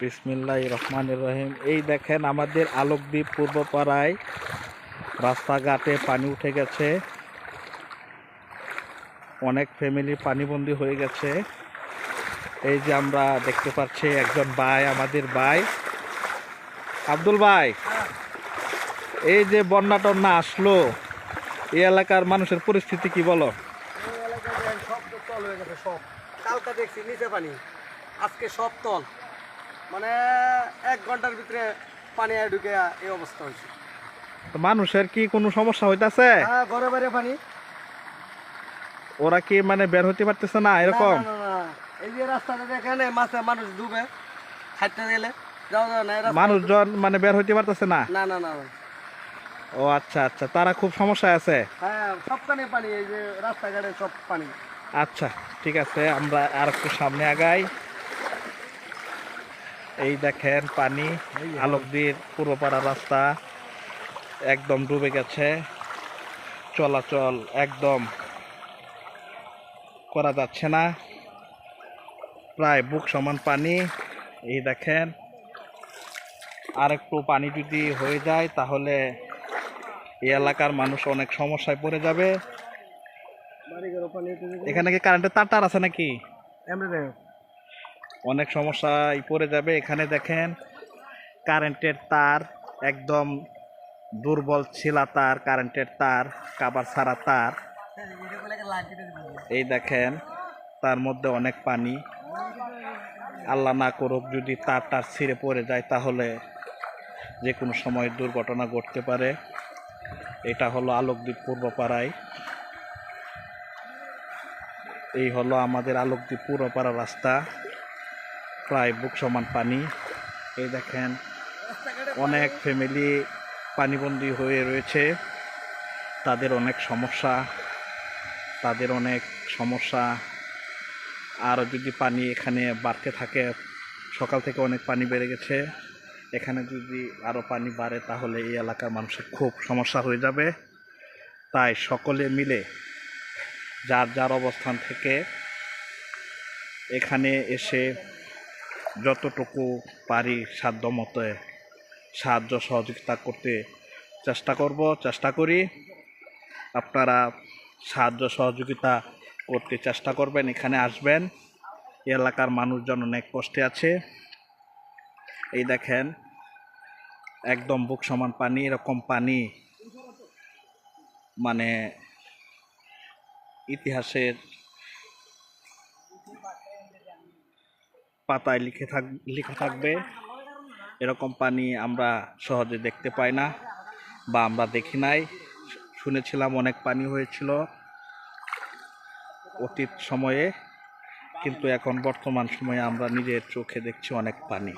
বিসমিল্লাহ রহমান রহিম এই দেখেন আমাদের আলোকদ্বীপ পূর্বপাড়ায় রাস্তাঘাটে পানি উঠে গেছে। অনেক ফ্যামিলি পানিবন্দি হয়ে গেছে। এই যে আমরা দেখতে পাচ্ছি একজন ভাই, আমাদের ভাই। আব্দুল ভাই, এই যে বন্যা টন্যা আসলো, এই এলাকার মানুষের পরিস্থিতি কি বলো? সব তল হয়ে গেছে, সব। কালকা দেখছি নিচে পানি, আজকে সব তল। মানে এক ঘণ্টার ভিতরে পানি আয় ঢুকে এই অবস্থা হয়েছে। মানুষের কি কোনো সমস্যা হইতাছে? হ্যাঁ ঘরে বাইরে পানি। ওরা কি মানে বের হতে পারতেছে না এরকম। এই যে রাস্তাটা দেখেন মাছে মানুষ ডুবে হাঁটতে গেলে। মানুষজন মানে বের হইতে পারতেছে না না না না। ও আচ্ছা আচ্ছা তারা খুব সমস্যায় আছে? হ্যাঁ সবখানে পানি এই যে রাস্তাঘাটে সব পানি। আচ্ছা ঠিক আছে আমরা আর একটু সামনে আগাই। এই দেখেন পানি আলোকদীর পূর্বপাড়া রাস্তা একদম ডুবে গেছে চলাচল একদম করা যাচ্ছে না প্রায় বুক সমান পানি এই দেখেন আর একটু পানি যদি হয়ে যায় তাহলে এই এলাকার মানুষ অনেক সমস্যায় পড়ে যাবে। এখানে কি কারেন্টের তার আছে নাকি। অনেক সমস্যায় পড়ে যাবে। এখানে দেখেন কারেন্টের তার, একদম দুর্বল ছিলা তার কারেন্টের তার, কাবার ছাড়া তার। এই দেখেন, তার মধ্যে অনেক পানি। আল্লাহ না করুক, যদি তার টার ছিঁড়ে পড়ে যায়, তাহলে যে কোনো সময় দুর্ঘটনা ঘটতে পারে। এটা হলো আলোকদ্বীপ পূর্বপাড়ায়। এই হলো আমাদের আলোকদ্বীপ পূর্বপাড়া রাস্তা। প্রায় বুক সমান পানি। এই দেখেন, অনেক ফ্যামিলি পানিবন্দী হয়ে রয়েছে। তাদের অনেক সমস্যা, তাদের অনেক সমস্যা। আর যদি পানি এখানে বাড়তে থাকে, সকাল থেকে অনেক পানি বেড়ে গেছে। এখানে যদি আরও পানি বাড়ে, তাহলে এই এলাকার মানুষের খুব সমস্যা হয়ে যাবে। তাই সকলে মিলে যার যার অবস্থান থেকে এখানে এসে যতটুকু পারি সাধ্য মতো সাহায্য সহযোগিতা করতে চেষ্টা করব, চেষ্টা করি। আপনারা সাহায্য সহযোগিতা করতে চেষ্টা করবেন, এখানে আসবেন। এলাকার মানুষজন অনেক কষ্টে আছে। এই দেখেন, একদম বুক সমান পানি, এরকম পানি মানে ইতিহাসের পাতায় লিখে থাক লেখা থাকবে। এরকম পানি আমরা সহজে দেখতে পাই না বা আমরা দেখি নাই। শুনেছিলাম অনেক পানি হয়েছিল অতীত সময়ে, কিন্তু এখন বর্তমান সময়ে আমরা নিজের চোখে দেখছি অনেক পানি।